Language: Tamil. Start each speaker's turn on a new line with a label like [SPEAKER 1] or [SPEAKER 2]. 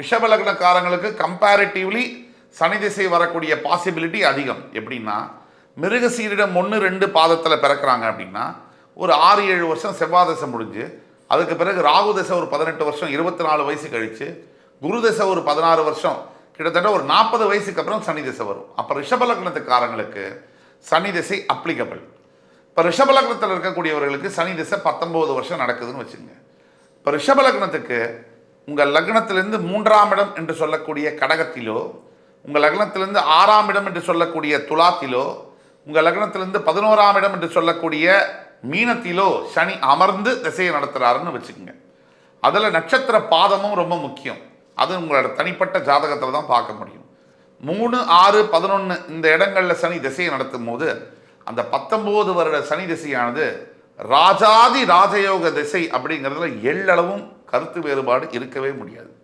[SPEAKER 1] ரிஷபலக்னக்காரங்களுக்கு கம்பேரிட்டிவ்லி சனி திசை வரக்கூடிய பாசிபிலிட்டி அதிகம். எப்படின்னா மிருகசீரிடம் ஒன்று ரெண்டு பாதத்தில் பிறக்கிறாங்க அப்படின்னா ஒரு ஆறு ஏழு வருஷம் செவ்வாய் தசை முடிஞ்சு அதுக்கு பிறகு ராகு தசை ஒரு பதினெட்டு வருஷம் இருபத்தி நாலு வயசு கழித்து குரு தசை ஒரு பதினாறு வருஷம் கிட்டத்தட்ட ஒரு நாற்பது வயசுக்கு அப்புறம் சனி திசை வரும். அப்போ ரிஷபலக்னத்துக்காரங்களுக்கு சனி திசை அப்ளிகபிள் இப்போ ரிஷபலக்னத்தில் இருக்கக்கூடியவர்களுக்கு சனி திசை பத்தொம்போது வருஷம் நடக்குதுன்னு வச்சுங்க இப்போ ரிஷபலக்னத்துக்கு உங்கள் லக்னத்திலிருந்து மூன்றாம் இடம் என்று சொல்லக்கூடிய கடகத்திலோ உங்கள் லக்னத்திலிருந்து ஆறாம் இடம் என்று சொல்லக்கூடிய துலாத்திலோ உங்கள் லக்னத்திலிருந்து பதினோராம் இடம் என்று சொல்லக்கூடிய மீனத்திலோ சனி அமர்ந்து திசையை நடத்துகிறாருன்னு வச்சுக்கோங்க. அதில் நட்சத்திர பாதமும் ரொம்ப முக்கியம். அது உங்களோட தனிப்பட்ட ஜாதகத்தில் தான் பார்க்க முடியும். மூணு ஆறு பதினொன்று இந்த இடங்களில் சனி திசையை நடத்தும் போது அந்த பத்தொம்போது வருட சனி திசையானது ராஜாதி ராஜயோக திசை அப்படிங்கிறதுல எள்ளளவும் கருத்து வேறுபாடு இருக்கவே முடியாது.